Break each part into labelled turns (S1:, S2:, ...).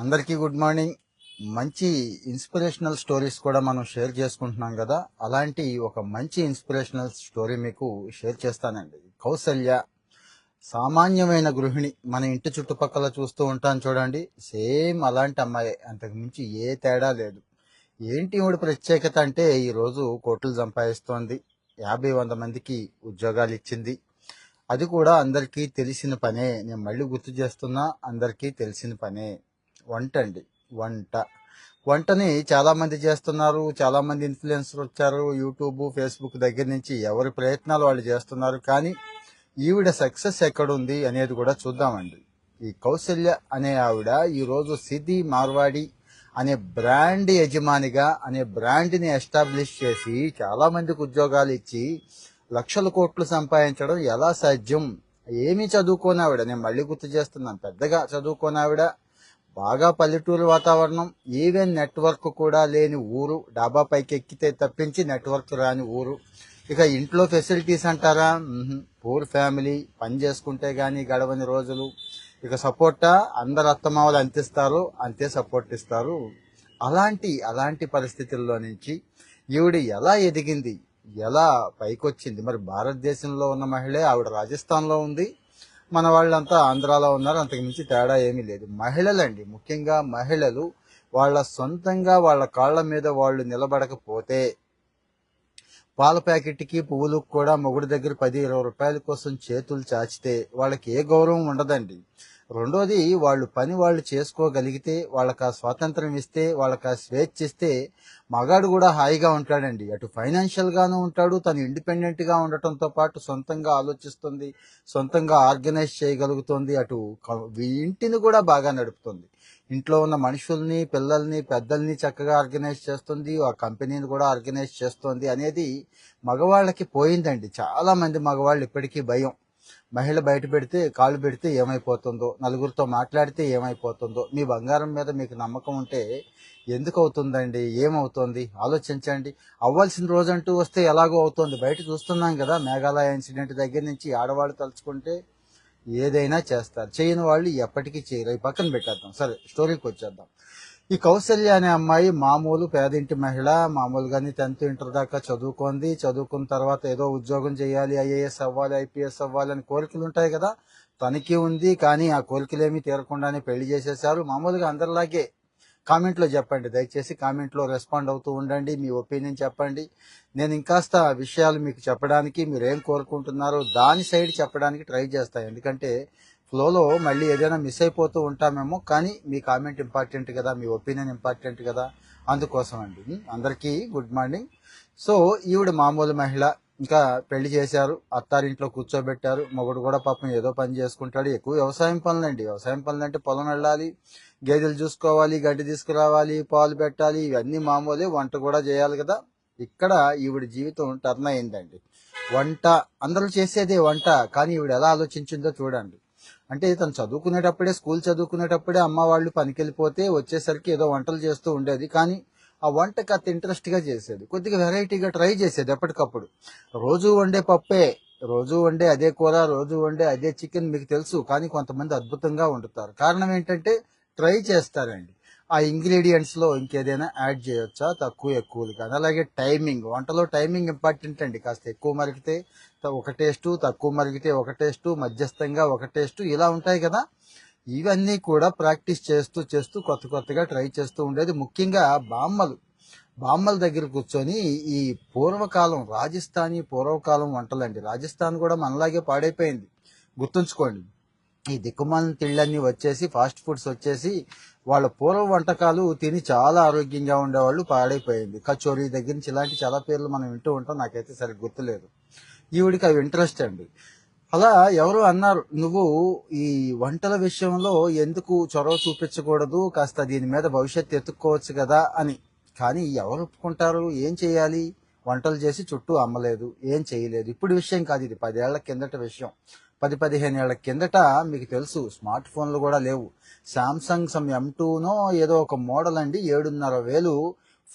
S1: అందరికీ good morning. మంచి inspirational stories కూడా మనం షేర్ చేసుకుంటున్నాం కదా. అలాంటి ఒక మంచి ఇన్స్పిరేషనల్ స్టోరీ మీకు షేర్ చేస్తానండి. కౌసల్య సామాన్యమైన గృహిణి మన ఇంటి చుట్టుపక్కల చూస్తూ ఉంటాను చూడండి. సేమ్ అలాంటి అమ్మాయి. అంతకు మించి ఏ తేడా లేదు. ఏంటి ఇవిడ ప్రత్యేకత అంటే ఈరోజు కోట్లు సంపాదిస్తోంది. యాభై వంద మందికి ఉద్యోగాలు ఇచ్చింది. అది కూడా అందరికీ తెలిసిన పనే. నేను మళ్ళీ గుర్తు చేస్తున్నా అందరికీ తెలిసిన పనే. వంట అండి వంట. వంటని చాలామంది చేస్తున్నారు చాలామంది ఇన్ఫ్లుయెన్సర్ వచ్చారు యూట్యూబ్ ఫేస్బుక్ దగ్గర నుంచి ఎవరి ప్రయత్నాలు వాళ్ళు చేస్తున్నారు కానీ ఈవిడ సక్సెస్ ఎక్కడుంది అనేది కూడా చూద్దామండి. ఈ కౌశల్య అనే ఆవిడ ఈరోజు సిద్ధి మార్వాడి అనే బ్రాండ్ యజమానిగా అనే బ్రాండ్ని ఎస్టాబ్లిష్ చేసి చాలామందికి ఉద్యోగాలు ఇచ్చి లక్షల కోట్లు సంపాదించడం ఎలా సాధ్యం? ఏమీ చదువుకోని ఆవిడ? నేను మళ్ళీ గుర్తు చేస్తున్నాను. పెద్దగా చదువుకోని ఆవిడ బాగా పల్లెటూరు వాతావరణం ఈవెన్ నెట్వర్క్ కూడా లేని ఊరు డాబా పైకి ఎక్కితే తప్పించి నెట్వర్క్ రాని ఊరు. ఇక ఇంట్లో ఫెసిలిటీస్ అంటారా? పూర్ ఫ్యామిలీ పని చేసుకుంటే కానీ గడవని రోజులు. ఇక సపోర్టా? అందరు అత్తమావలు అంతిస్తారు అంతే సపోర్ట్ ఇస్తారు. అలాంటి అలాంటి పరిస్థితుల్లో నుంచి ఈవిడ ఎలా ఎదిగింది? ఎలా పైకొచ్చింది? మరి భారతదేశంలో ఉన్న మహిళే ఆవిడ రాజస్థాన్లో ఉంది. మన వాళ్ళంతా ఆంధ్రాలో ఉన్నారు అంతకు మించి తేడా ఏమీ లేదు. మహిళలండి ముఖ్యంగా మహిళలు వాళ్ళ సొంతంగా వాళ్ళ కాళ్ళ మీద వాళ్ళు నిలబడకపోతే పాల ప్యాకెట్కి పువ్వులకు కూడా మొగుడు దగ్గర పది ఇరవై రూపాయల కోసం చేతులు చాచితే వాళ్ళకి ఏ గౌరవం ఉండదండి. రెండోది వాళ్ళు పని వాళ్ళు చేసుకోగలిగితే వాళ్ళకి ఆ స్వాతంత్రం ఇస్తే వాళ్ళకి ఆ స్వేచ్ఛ ఇస్తే మగాడు కూడా హాయిగా ఉంటాడండి. అటు ఫైనాన్షియల్గాను ఉంటాడు తను ఇండిపెండెంట్గా ఉండటంతో పాటు సొంతంగా ఆలోచిస్తుంది సొంతంగా ఆర్గనైజ్ చేయగలుగుతుంది అటు ఇంటిని కూడా బాగా నడుపుతుంది. ఇంట్లో ఉన్న మనుషుల్ని పిల్లల్ని పెద్దల్ని చక్కగా ఆర్గనైజ్ చేస్తుంది ఆ కంపెనీని కూడా ఆర్గనైజ్ చేస్తుంది అనేది మగవాళ్ళకి పోయిందండి. చాలామంది మగవాళ్ళు ఇప్పటికీ భయం. మహిళ బయట పెడితే కాళ్ళు పెడితే ఏమైపోతుందో నలుగురితో మాట్లాడితే ఏమైపోతుందో మీ బంగారం మీద మీకు నమ్మకం ఉంటే ఎందుకు అవుతుందండి? ఏమవుతుంది? ఆలోచించండి. అవ్వాల్సిన రోజంటూ వస్తే ఎలాగో అవుతుంది. బయట చూస్తున్నాం కదా మేఘాలయ ఇన్సిడెంట్ దగ్గర నుంచి ఆడవాళ్ళు తలుచుకుంటే ఏదైనా చేస్తారు. చేయని వాళ్ళు ఎప్పటికీ చేయరు. ఈ పక్కన పెట్టేద్దాం. సరే స్టోరీకి వచ్చేద్దాం. ఈ కౌశల్య అనే అమ్మాయి మామూలు పేదింటి మహిళ మామూలుగానే టెన్త్ ఇంటర్ దాకా చదువుకుంది. చదువుకున్న తర్వాత ఏదో ఉద్యోగం చేయాలి ఐఏఎస్ అవ్వాలి ఐపీఎస్ అవ్వాలి అని కోరికలు ఉంటాయి కదా. తనకి ఉంది కానీ ఆ కోరికలేమీ తీరకుండానే పెళ్ళి చేసేశారు. మామూలుగా అందరిలాగే కామెంట్లో చెప్పండి. దయచేసి కామెంట్లో రెస్పాండ్ అవుతూ ఉండండి. మీ ఒపీనియన్ చెప్పండి. నేను ఇంకాస్త విషయాలు మీకు చెప్పడానికి మీరు ఏం కోరుకుంటున్నారో దాని సైడ్ చెప్పడానికి ట్రై చేస్తాను ఎందుకంటే ఫ్లోలో మళ్ళీ ఏదైనా మిస్ అయిపోతూ ఉంటామేమో కానీ మీ కామెంట్ ఇంపార్టెంట్ కదా మీ ఒపీనియన్ ఇంపార్టెంట్ కదా అందుకోసం అండి అందరికీ గుడ్ మార్నింగ్. సో ఈవిడ మామూలు మహిళ ఇంకా పెళ్ళి చేశారు అత్తారింట్లో కూర్చోబెట్టారు మొగుడు కూడా పాపం ఏదో పని చేసుకుంటాడు ఎక్కువ వ్యవసాయం పనులండి. వ్యవసాయం పనులు అంటే పొలం వెళ్ళాలి గేదెలు చూసుకోవాలి గడ్డి తీసుకురావాలి పాలు పెట్టాలి ఇవన్నీ మామూలే వంట కూడా చేయాలి కదా. ఇక్కడ ఈవిడ జీవితం టర్న్ అయిందండి. వంట అందరూ చేసేదే వంట కానీ ఈవిడ ఎలా ఆలోచించిందో చూడండి. అంటే తను చదువుకునేటప్పుడే స్కూల్ చదువుకునేటప్పుడే అమ్మ వాళ్ళు పనికెళ్ళిపోతే వచ్చేసరికి ఏదో వంటలు చేస్తూ ఉండేది. కానీ ఆ వంటకి అంత ఇంట్రెస్ట్గా చేసేది. కొద్దిగా వెరైటీగా ట్రై చేసేది ఎప్పటికప్పుడు. రోజు వండే పప్పే రోజు వండే అదే కూర రోజు వండే అదే చికెన్ మీకు తెలుసు. కానీ కొంతమంది అద్భుతంగా వండుతారు. కారణం ఏంటంటే ట్రై చేస్తారండి. ఆ ఇంగ్రీడియంట్స్లో ఇంకేదైనా యాడ్ చేయొచ్చా? తక్కువ ఎక్కువలు కానీ అలాగే టైమింగ్. వంటలో టైమింగ్ ఇంపార్టెంట్ అండి. కాస్త ఎక్కువ మరిగితే ఒక టేస్టు తక్కువ మరిగితే ఒక టేస్టు మధ్యస్థంగా ఒక టేస్టు ఇలా ఉంటాయి కదా. ఇవన్నీ కూడా ప్రాక్టీస్ చేస్తూ చేస్తూ కొత్త కొత్తగా ట్రై చేస్తూ ఉండేది. ముఖ్యంగా బామ్మలు. బామ్మల దగ్గర కూర్చొని ఈ పూర్వకాలం రాజస్థానీ పూర్వకాలం వంటలండి. రాజస్థాన్ కూడా మనలాగే పాడైపోయింది. గుర్తుంచుకోండి. ఈ దిక్కుమాలిన తిళ్ళన్నీ వచ్చేసి ఫాస్ట్ ఫుడ్స్ వచ్చేసి వాళ్ళ పూర్వ వంటకాలు తిని చాలా ఆరోగ్యంగా ఉండేవాళ్ళు పాడైపోయింది. కచోరీ దగ్గర నుంచి ఇలాంటి చాలా పేర్లు మనం వింటూ ఉంటాం నాకైతే సరిగ్గా గుర్తులేదు. ఈవిడికి అవి ఇంట్రెస్ట్ అండి. అలా ఎవరు అన్నారు నువ్వు ఈ వంటల విషయంలో ఎందుకు చొరవ చూపించకూడదు? కాస్త దీని మీద భవిష్యత్తు ఎత్తుక్కోవచ్చు కదా అని. కానీ ఎవరు ఒప్పుకుంటారు? ఏం చేయాలి? వంటలు చేసి చుట్టూ అమ్మలేదు. ఏం చేయలేదు? ఇప్పుడు విషయం కాదు ఇది. పదేళ్ళ కిందట విషయం. పది పదిహేను ఏళ్ళ కిందట మీకు తెలుసు స్మార్ట్ ఫోన్లు కూడా లేవు. శాంసంగ్ సమ్ ఎం టూనో ఏదో ఒక మోడల్ అండి ఏడున్నర వేలు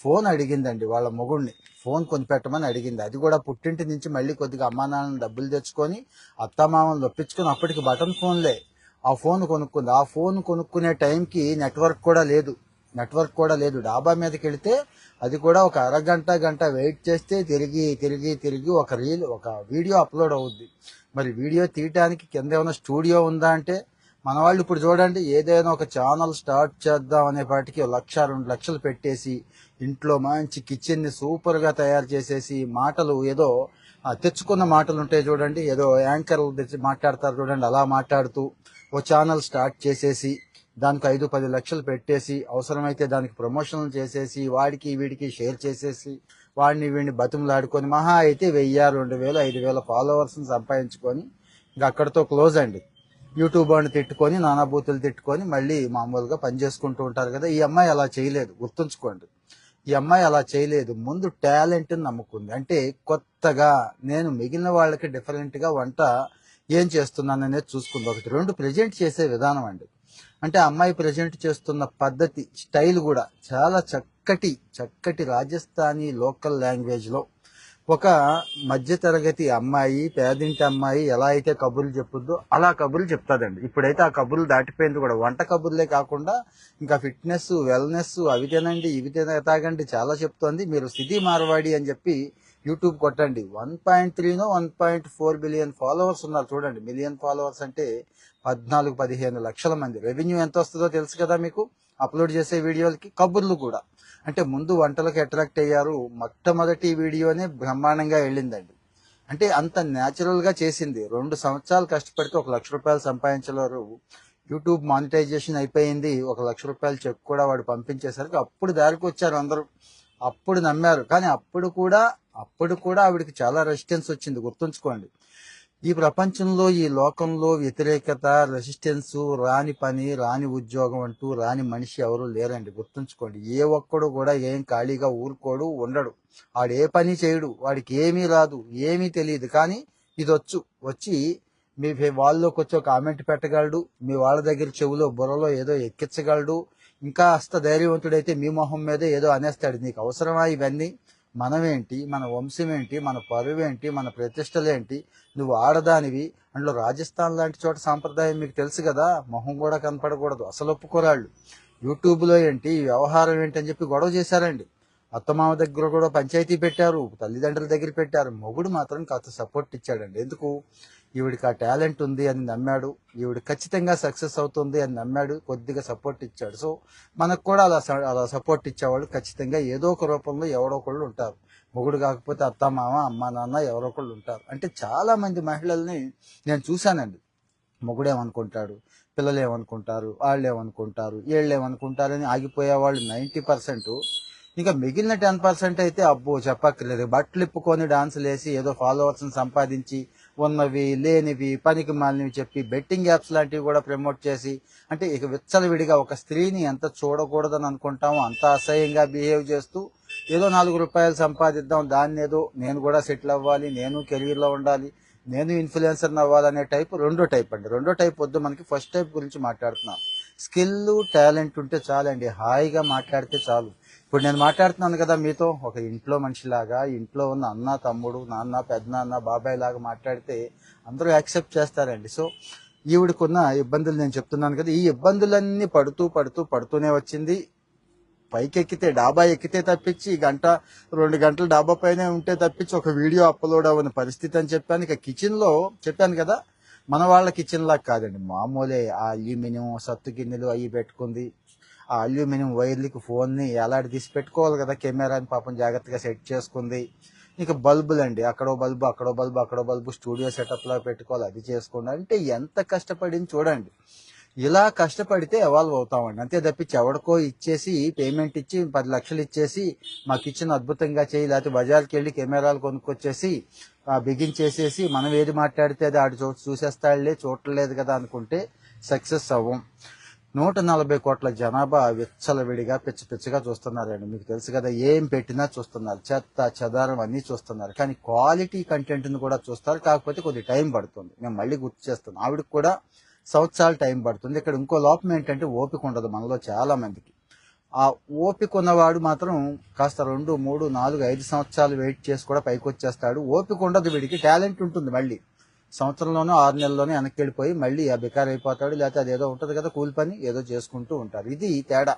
S1: ఫోన్ అడిగిందండి వాళ్ళ మొగుడిని. ఫోన్ కొని పెట్టమని అడిగింది. అది కూడా పుట్టింటి నుంచి మళ్ళీ కొద్దిగా అమ్మా నాన్నని డబ్బులు తెచ్చుకొని అత్తమామలు ఒప్పించుకొని అప్పటికి బటన్ ఫోన్లే. ఆ ఫోన్ కొనుక్కుంది. ఆ ఫోన్ కొనుక్కునే టైంకి నెట్వర్క్ కూడా లేదు. నెట్వర్క్ కూడా లేదు. డాబా మీదకి వెళితే అది కూడా ఒక అరగంట గంట వెయిట్ చేస్తే తిరిగి తిరిగి తిరిగి ఒక రీల్ ఒక వీడియో అప్లోడ్ అవుద్ది. మరి వీడియో తీయటానికి కింద ఏమైనా స్టూడియో ఉందా అంటే మన వాళ్ళు ఇప్పుడు చూడండి ఏదైనా ఒక ఛానల్ స్టార్ట్ చేద్దాం అనే పాటికి లక్ష రెండు లక్షలు పెట్టేసి ఇంట్లో మంచి కిచెన్ని సూపర్గా తయారు చేసేసి మాటలు ఏదో తెచ్చుకున్న మాటలు ఉంటాయి చూడండి ఏదో యాంకర్లు తెచ్చి మాట్లాడతారు చూడండి అలా మాట్లాడుతూ ఓ ఛానల్ స్టార్ట్ చేసేసి దానికి ఐదు పది లక్షలు పెట్టేసి అవసరమైతే దానికి ప్రమోషన్లు చేసేసి వాడికి వీడికి షేర్ చేసేసి వాడిని వీడిని బతుములాడుకొని మహా అయితే వెయ్యి రెండు వేలు ఐదు వేల ఫాలోవర్స్ని సంపాదించుకొని ఇంకా అక్కడితో క్లోజ్ అండి. యూట్యూబ్ వాడిని తిట్టుకొని నానాబూతులు తిట్టుకొని మళ్ళీ మామూలుగా పని చేసుకుంటూ ఉంటారు కదా ఈ అమ్మాయి అలా చేయలేదు గుర్తుంచుకోండి. ఈ అమ్మాయి అలా చేయలేదు ముందు టాలెంట్ని నమ్ముకుంది. అంటే కొత్తగా నేను మిగిలిన వాళ్ళకి డిఫరెంట్గా వంట ఏం చేస్తున్నాను అనేది చూసుకుంది. ఒకటి రెండు ప్రజెంట్ చేసే విధానం అండి. అంటే అమ్మాయి ప్రజెంట్ చేస్తున్న పద్ధతి స్టైల్ కూడా చాలా చక్కటి చక్కటి రాజస్థానీ లోకల్ లాంగ్వేజ్లో ఒక మధ్యతరగతి అమ్మాయి పేదింటి అమ్మాయి ఎలా అయితే కబుర్లు చెప్పుద్దో అలా కబుర్లు చెప్తాదండి. ఇప్పుడైతే ఆ కబుర్లు దాటిపోయింది కూడా. వంట కబుర్లే కాకుండా ఇంకా ఫిట్నెస్ వెల్నెస్ అవి తినండి ఇవి తిన తాగండి చాలా చెప్తోంది. మీరు సిటీ మార్వాడి అని చెప్పి యూట్యూబ్ కొట్టండి. One point త్రీనో one point four billion followers ఉన్నారు. చూడండి మిలియన్ ఫాలోవర్స్ అంటే పద్నాలుగు పదిహేను లక్షల మంది. రెవెన్యూ ఎంత వస్తుందో తెలుసు కదా మీకు? అప్లోడ్ చేసే వీడియోలకి కబుర్లు కూడా. అంటే ముందు వంటలకు అట్రాక్ట్ అయ్యారు. మొట్టమొదటి వీడియోనే బ్రహ్మాండంగా వెళ్ళిందండి. అంటే అంత న్యాచురల్గా చేసింది. రెండు సంవత్సరాలు కష్టపడితే ఒక లక్ష రూపాయలు సంపాదించలేరు. యూట్యూబ్ మానిటైజేషన్ అయిపోయింది. ఒక లక్ష రూపాయలు చెక్ కూడా వాడు పంపించేసరికి అప్పుడు దారికి వచ్చారు అందరూ. అప్పుడు నమ్మారు. కానీ అప్పుడు కూడా అప్పుడు కూడా ఆవిడకి చాలా రెసిస్టెన్స్ వచ్చింది. గుర్తుంచుకోండి. ఈ ప్రపంచంలో ఈ లోకంలో వ్యతిరేకత రెసిస్టెన్స్ రాని పని రాని ఉద్యోగం అంటూ రాని మనిషి ఎవరు లేరండి. గుర్తుంచుకోండి. ఏ ఒక్కడు కూడా ఏం ఖాళీగా ఊరుకోడు ఉండడు. వాడు ఏ పని చేయడు వాడికి ఏమీ రాదు ఏమీ తెలియదు. కానీ ఇది వచ్చు వచ్చి మీ వాళ్ళలోకి వచ్చి ఒక కామెంట్ పెట్టగలడు మీ వాళ్ళ దగ్గర చెవులో బుర్రలో ఏదో ఎక్కించగలడు. ఇంకా అస్త ధైర్యవంతుడైతే మీ మొహం మీద ఏదో అనేస్తాడు. నీకు అవసరమా ఇవన్నీ? మనమేంటి? మన వంశం ఏంటి మన పరువేంటి? మన ప్రతిష్టలేంటి? నువ్వు ఆడదానివి అందులో రాజస్థాన్ లాంటి చోట సాంప్రదాయం మీకు తెలుసు కదా? మొహం కూడా కనపడకూడదు. అసలు ఒప్పుకోరాళ్ళు. యూట్యూబ్లో ఏంటి? ఈ వ్యవహారం ఏంటి అని చెప్పి గొడవ చేశారండి. అత్తమామ దగ్గర కూడా పంచాయతీ పెట్టారు. తల్లిదండ్రుల దగ్గర పెట్టారు. మొగుడు మాత్రం కాస్త సపోర్ట్ ఇచ్చాడండి. ఎందుకు? ఈవిడికి ఆ టాలెంట్ ఉంది అని నమ్మాడు. ఈవిడ ఖచ్చితంగా సక్సెస్ అవుతుంది అని నమ్మాడు. కొద్దిగా సపోర్ట్ ఇచ్చాడు. సో మనకు కూడా అలా స- అలా సపోర్ట్ ఇచ్చేవాళ్ళు ఖచ్చితంగా ఏదో ఒక రూపంలో ఎవరో ఒకళ్ళు ఉంటారు. మొగుడు కాకపోతే అత్త మామ అమ్మ నాన్న ఎవరో ఒకళ్ళు ఉంటారు. అంటే చాలా మంది మహిళల్ని నేను చూశానండి. మొగుడేమనుకుంటాడు పిల్లలు ఏమనుకుంటారు? వాళ్ళు ఏమనుకుంటారు? వీళ్ళు ఏమనుకుంటారని ఆగిపోయే వాళ్ళు నైంటీ పర్సెంట్. ఇంకా మిగిలిన టెన్ పర్సెంట్ అయితే అబ్బో చెప్పక్కర్లేదు. బట్టలు ఇప్పుకొని డాన్సులు వేసి ఏదో ఫాలోవర్స్ని సంపాదించి ఉన్నవి లేనివి పనికి మాలినవి చెప్పి బెట్టింగ్ యాప్స్ లాంటివి కూడా ప్రమోట్ చేసి అంటే ఇక విచ్చలవిడిగా ఒక స్త్రీని ఎంత చూడకూడదని అనుకుంటామో అంత అసహ్యంగా బిహేవ్ చేస్తూ ఏదో నాలుగు రూపాయలు సంపాదిద్దాం దాన్ని ఏదో నేను కూడా సెటిల్ అవ్వాలి నేను కెరీర్లో ఉండాలి నేను ఇన్ఫ్లుయెన్సర్ అవ్వాలనే టైప్ రెండో టైప్ అండి. రెండో టైప్ వద్దు మనకి ఫస్ట్ టైప్ గురించి మాట్లాడుతున్నాను స్కిల్ టాలెంట్ ఉంటే చాలండి. హాయిగా మాట్లాడితే చాలు. ఇప్పుడు నేను మాట్లాడుతున్నాను కదా మీతో ఒక ఇంట్లో మనిషిలాగా ఇంట్లో ఉన్న అన్న తమ్ముడు నాన్న పెద్దనాన్న బాబాయ్ లాగా మాట్లాడితే అందరూ యాక్సెప్ట్ చేస్తారండి. సో ఈవిడకున్న ఇబ్బందులు నేను చెప్తున్నాను కదా ఈ ఇబ్బందులన్నీ పడుతూ పడుతూ పడుతూనే వచ్చింది. పైకి ఎక్కితే డాబా ఎక్కితే తప్పించి గంట రెండు గంటలు డాబా పైనే ఉంటే తప్పించి ఒక వీడియో అప్లోడ్ అవ్వని పరిస్థితి అని చెప్పాను. ఇక కిచెన్లో చెప్పాను కదా మన వాళ్ళ కిచెన్ లాగా కాదండి. మామూలే ఆ అల్యూమినియం సత్తు గిన్నెలు అవి పెట్టుకుంది. ఆ అల్యూమినియం వైర్లకి ఫోన్ని ఎలాంటి తీసి పెట్టుకోవాలి కదా కెమెరాని పాపం జాగ్రత్తగా సెట్ చేసుకుంది. ఇంకా బల్బులు అండి అక్కడో బల్బు అక్కడో బల్బు అక్కడో బల్బు స్టూడియో సెటప్లో పెట్టుకోవాలి అది చేసుకోండి. అంటే ఎంత కష్టపడింది చూడండి. ఇలా కష్టపడితే ఎవాల్వ్ అవుతామండి. అంతే తప్పించి ఎవడికో ఇచ్చేసి పేమెంట్ ఇచ్చి పది లక్షలు ఇచ్చేసి మా కిచెన్ అద్భుతంగా చేయి లేకపోతే బజార్కి వెళ్ళి కెమెరాలు కొనుక్కొచ్చేసి బిగించేసేసి మనం ఏది మాట్లాడితే అది ఆడు చూ చూసేస్తాడులే చూడలేదు కదా అనుకుంటే సక్సెస్ అవ్వం. నూట నలభై కోట్ల జనాభా విచ్చలవిడిగా పిచ్చి పిచ్చిగా చూస్తున్నారండి. మీకు తెలుసు కదా ఏం పెట్టినా చూస్తున్నారు. చెత్త చెదారం అన్నీ చూస్తున్నారు. కానీ క్వాలిటీ కంటెంట్ని కూడా చూస్తారు. కాకపోతే కొద్ది టైం పడుతుంది. మేము మళ్ళీ గుర్తు చేస్తాను. ఆవిడకి కూడా సంవత్సరాలు టైం పడుతుంది. ఇక్కడ ఇంకో లోపం ఏంటంటే ఓపిక ఉండదు మనలో చాలా మందికి ఆ ఓపిక ఉన్నవాడు మాత్రం కాస్త రెండు మూడు నాలుగు ఐదు సంవత్సరాలు వెయిట్ చేసి కూడా పైకి వచ్చేస్తాడు. ఓపిక ఉండదు వీడికి. టాలెంట్ ఉంటుంది మళ్ళీ. సంవత్సరంలోనూ ఆరు నెలల్లోనే వెనక్కి వెళ్ళిపోయి మళ్ళీ ఆ బికార్ అయిపోతాడు లేకపోతే అదేదో ఉంటుంది కదా కూలి పని ఏదో చేసుకుంటూ ఉంటారు. ఇది తేడా.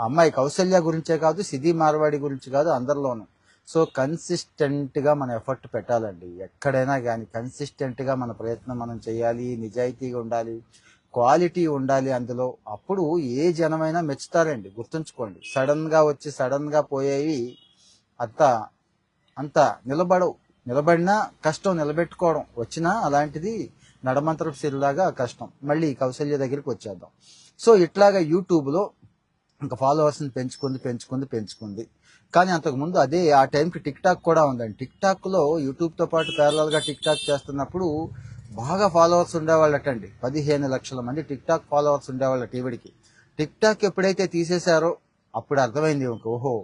S1: ఆ అమ్మాయి కౌశల్య గురించే కాదు సిద్ధి మార్వాడి గురించి కాదు అందరిలోనూ. సో కన్సిస్టెంట్గా మన ఎఫర్ట్ పెట్టాలండి. ఎక్కడైనా కానీ కన్సిస్టెంట్గా మన ప్రయత్నం మనం చేయాలి నిజాయితీగా ఉండాలి. క్వాలిటీ ఉండాలి అందులో. అప్పుడు ఏ జనమైనా మెచ్చుతారండి. గుర్తుంచుకోండి. సడన్గా వచ్చి సడన్గా పోయేవి అంత అంత నిలబడవు. నిలబడినా కష్టం నిలబెట్టుకోవడం. వచ్చినా అలాంటిది నడమంతరపు సిరిలాగా కష్టం. మళ్ళీ కౌశల్య దగ్గరికి వచ్చేద్దాం. సో ఇట్లాగా యూట్యూబ్లో ఇంకా ఫాలోవర్స్ని పెంచుకుంది పెంచుకుంది పెంచుకుంది. కానీ అంతకుముందు అదే ఆ టైంకి టిక్ టాక్ కూడా ఉందండి. టిక్ టాక్లో యూట్యూబ్తో పాటు ప్యారలల్గా టిక్ టాక్ చేస్తున్నప్పుడు బాగా ఫాలోవర్స్ ఉండేవాళ్ళటండి. పదిహేను లక్షల మంది టిక్ టాక్ ఫాలోవర్స్ ఉండేవాళ్ళ టీవీడికి. టిక్ టాక్ ఎప్పుడైతే తీసేశారో అప్పుడు అర్థమైంది ఇంక ఓహో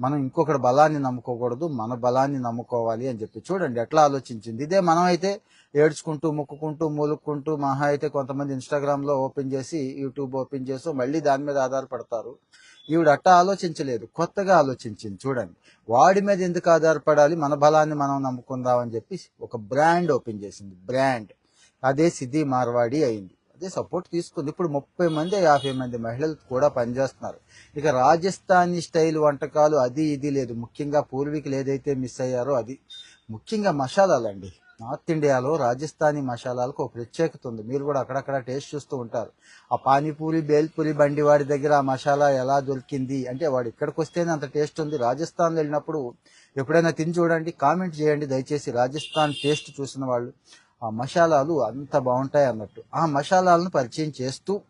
S1: మనం ఇంకొకటి బలాన్ని నమ్ముకోకూడదు మన బలాన్ని నమ్ముకోవాలి అని చెప్పి. చూడండి ఎట్లా ఆలోచించింది? ఇదే మనం అయితే ఏడ్చుకుంటూ మొక్కుకుంటూ మూలుక్కుంటూ మహా అయితే కొంతమంది ఇన్స్టాగ్రామ్లో ఓపెన్ చేసి యూట్యూబ్ ఓపెన్ చేసి మళ్ళీ దాని మీద ఆధారపడతారు. ఈవిడ అట్ట ఆలోచించలేదు కొత్తగా ఆలోచించింది. చూడండి వాడి మీద ఎందుకు ఆధారపడాలి? మన బలాన్ని మనం నమ్ముకుందాం అని చెప్పి ఒక బ్రాండ్ ఓపెన్ చేసింది బ్రాండ్. అదే సిద్ధి మార్వాడి అయింది. అదే సపోర్ట్ తీసుకుంది. ఇప్పుడు ముప్పై మంది యాభై మంది మహిళలు కూడా పనిచేస్తున్నారు. ఇక రాజస్థానీ స్టైల్ వంటకాలు అది ఇది లేదు. ముఖ్యంగా పూర్వీకులు ఏదైతే మిస్ అయ్యారో అది. ముఖ్యంగా మసాలాలండి నార్త్ ఇండియాలో రాజస్థానీ మసాలాలకు ఒక ప్రత్యేకత ఉంది. మీరు కూడా అక్కడక్కడ టేస్ట్ చూస్తూ ఉంటారు. ఆ పానీపూరి బేల్పూరి బండి వాడి దగ్గర ఆ మసాలా ఎలా దొరికింది? అంటే వాడు ఇక్కడికి వస్తేనే అంత టేస్ట్ ఉంది. రాజస్థాన్ వెళ్ళినప్పుడు ఎప్పుడైనా తిని చూడండి కామెంట్ చేయండి. దయచేసి రాజస్థాన్ టేస్ట్ చూసిన వాళ్ళు ఆ మసాలాలు అంత బాగుంటాయి అన్నట్టు. ఆ మసాలాలను పరిచయం చేస్తూ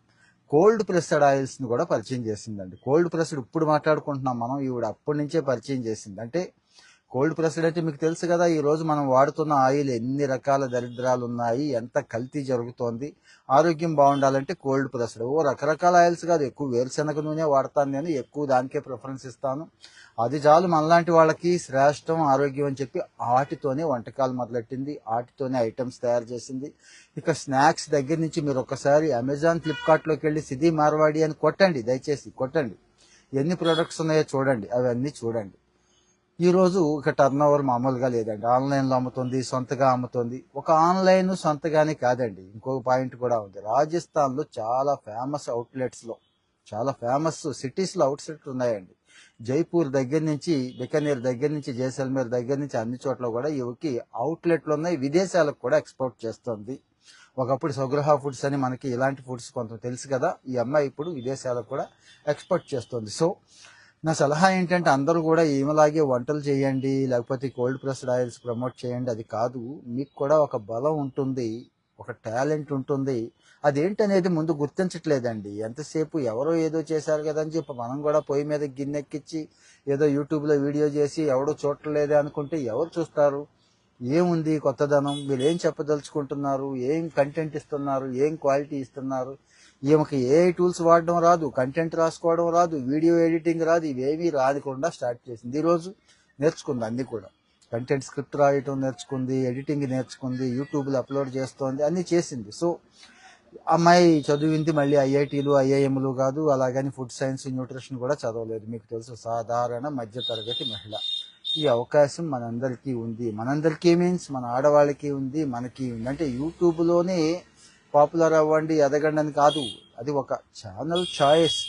S1: కోల్డ్ ప్రెస్డ్ ఆయిల్స్ని కూడా పరిచయం చేసిందండి. కోల్డ్ ప్రెస్డ్ ఇప్పుడు మాట్లాడుకుంటున్నాం మనం ఈవిడ అప్పటి నుంచే పరిచయం చేసింది. అంటే కోల్డ్ ప్రెస్డ్ అంటే మీకు తెలుసు కదా ఈ రోజు మనం వాడుతున్న ఆయిల్ ఎన్ని రకాల దరిద్రాలు ఉన్నాయి ఎంత కల్తీ జరుగుతోంది ఆరోగ్యం బాగుండాలంటే కోల్డ్ ప్రెస్డ్. ఓ రకరకాల ఆయిల్స్ కాదు ఎక్కువ వేరుశనగ నూనె వాడతాను నేను ఎక్కువ దానికే ప్రిఫరెన్స్ ఇస్తాను. అది చాలు మనలాంటి వాళ్ళకి శ్రేష్టం ఆరోగ్యం అని చెప్పి వాటితోనే వంటకాలు మొదలెట్టింది వాటితోనే ఐటమ్స్ తయారు చేసింది. ఇక స్నాక్స్ దగ్గర నుంచి మీరు ఒకసారి అమెజాన్ ఫ్లిప్కార్ట్లోకి వెళ్ళి సిద్ధి మార్వాడి అని కొట్టండి దయచేసి కొట్టండి. ఎన్ని ప్రొడక్ట్స్ ఉన్నాయో చూడండి అవన్నీ చూడండి. ఈ రోజు ఇక టర్న్ ఓవర్ మామూలుగా లేదండి. ఆన్లైన్లో అమ్ముతుంది సొంతగా అమ్ముతుంది. ఒక ఆన్లైన్ సొంతగానే కాదండి. ఇంకొక పాయింట్ కూడా ఉంది. రాజస్థాన్లో చాలా ఫేమస్ అవుట్లెట్స్లో చాలా ఫేమస్ సిటీస్లో అవుట్లెట్ ఉన్నాయండి. జైపూర్ దగ్గర నుంచి బికనీర్ దగ్గర నుంచి జైసల్మేర్ దగ్గర నుంచి అన్ని చోట్ల కూడా ఇవికి అవుట్లెట్లు ఉన్నాయి. విదేశాలకు కూడా ఎక్స్పోర్ట్ చేస్తుంది. ఒకప్పుడు స్వగృహ ఫుడ్స్ అని మనకి ఇలాంటి ఫుడ్స్ కొంత తెలుసు కదా. ఈ అమ్మాయి ఇప్పుడు విదేశాలకు కూడా ఎక్స్పోర్ట్ చేస్తుంది. సో నా సలహా ఏంటంటే అందరూ కూడా ఏమలాగే వంటలు చేయండి లేకపోతే కోల్డ్ ప్రెస్డ్ ఆయిల్స్ ప్రమోట్ చేయండి అది కాదు. మీకు కూడా ఒక బలం ఉంటుంది ఒక టాలెంట్ ఉంటుంది. అదేంటనేది ముందు గుర్తించట్లేదండి. ఎంతసేపు ఎవరో ఏదో చేశారు కదా అని చెప్పి మనం కూడా పొయ్యి మీద గిన్నెక్కిచ్చి ఏదో యూట్యూబ్లో వీడియో చేసి ఎవడో చూడలేదే అనుకుంటే ఎవరు చూస్తారు? ఏముంది కొత్తదనం? మీరు ఏం చెప్పదలుచుకుంటున్నారు? ఏం కంటెంట్ ఇస్తున్నారు? ఏం క్వాలిటీ ఇస్తున్నారు? ఈమెకి ఏ టూల్స్ వాడడం రాదు కంటెంట్ రాసుకోవడం రాదు వీడియో ఎడిటింగ్ రాదు ఇవేమీ రానికుండా స్టార్ట్ చేసింది. ఈరోజు నేర్చుకుంది అన్ని కూడా. కంటెంట్ స్క్రిప్ట్ రాయటం నేర్చుకుంది ఎడిటింగ్ నేర్చుకుంది యూట్యూబ్లో అప్లోడ్ చేస్తోంది అన్ని చేసింది. సో అమ్మాయి చదివింది మళ్ళీ ఐఐటీలు ఐఐఎంలు కాదు అలాగని ఫుడ్ సైన్స్ న్యూట్రిషన్ కూడా చదవలేదు. మీకు తెలుసు సాధారణ మధ్యతరగతి మహిళ. ఈ అవకాశం మనందరికీ ఉంది. మనందరికీ మీన్స్ మన ఆడవాళ్ళకి ఉంది మనకి ఉంది. అంటే యూట్యూబ్లోనే పాపులర్ అవ్వండి ఎదగండి అని కాదు. అది ఒక ఛానల్ చాయిస్.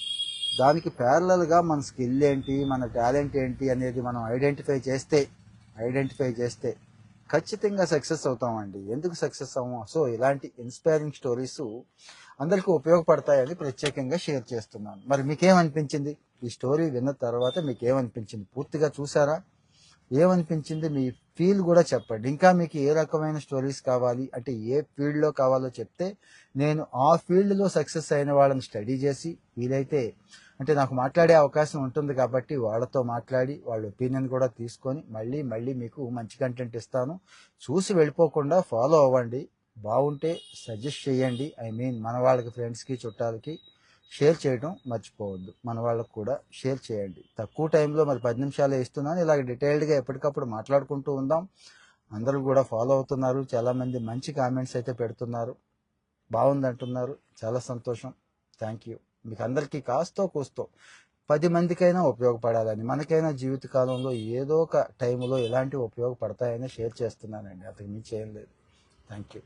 S1: దానికి ప్యారలల్గా మన స్కిల్ ఏంటి మన టాలెంట్ ఏంటి అనేది మనం ఐడెంటిఫై చేస్తే ఐడెంటిఫై చేస్తే ఖచ్చితంగా సక్సెస్ అవుతామండి. ఎందుకు సక్సెస్ అవ్వం? సో ఇలాంటి ఇన్స్పైరింగ్ స్టోరీస్ అందరికీ ఉపయోగపడతాయని ప్రత్యేకంగా షేర్ చేస్తున్నాను. మరి మీకేమనిపించింది? ఈ స్టోరీ విన్న తర్వాత మీకేమనిపించింది? పూర్తిగా చూసారా? ఏమనిపించింది? మీ ఫీల్ కూడా చెప్పండి. ఇంకా మీకు ఏ రకమైన స్టోరీస్ కావాలి? అంటే ఏ ఫీల్డ్లో కావాలో చెప్తే నేను ఆ ఫీల్డ్లో సక్సెస్ అయిన వాళ్ళని స్టడీ చేసి వీలైతే అంటే నాకు మాట్లాడే అవకాశం ఉంటుంది కాబట్టి వాళ్ళతో మాట్లాడి వాళ్ళ ఒపీనియన్ కూడా తీసుకొని మళ్ళీ మళ్ళీ మీకు మంచి కంటెంట్ ఇస్తాను. చూసి వెళ్ళిపోకుండా ఫాలో అవ్వండి. బాగుంటే సజెస్ట్ చేయండి. ఐ మీన్ మన వాళ్ళకి ఫ్రెండ్స్కి చుట్టాలకి. షేర్ చేయడం మర్చిపోవద్దు. మన వాళ్ళకు కూడా షేర్ చేయండి. తక్కువ టైంలో మరి పది నిమిషాలు ఇస్తున్నాను ఇలాగ డీటెయిల్డ్గా ఎప్పటికప్పుడు మాట్లాడుకుంటూ ఉందాం. అందరూ కూడా ఫాలో అవుతున్నారు. చాలామంది మంచి కామెంట్స్ అయితే పెడుతున్నారు. బాగుందంటున్నారు. చాలా సంతోషం. Thank you. మీకు అందరికీ కాస్తో కూస్తో పది మందికైనా ఉపయోగపడాలని మనకైనా జీవితకాలంలో ఏదో ఒక టైంలో ఇలాంటివి ఉపయోగపడతాయని షేర్ చేస్తున్నానండి. అంతకు మించి ఏం లేదు. Thank you.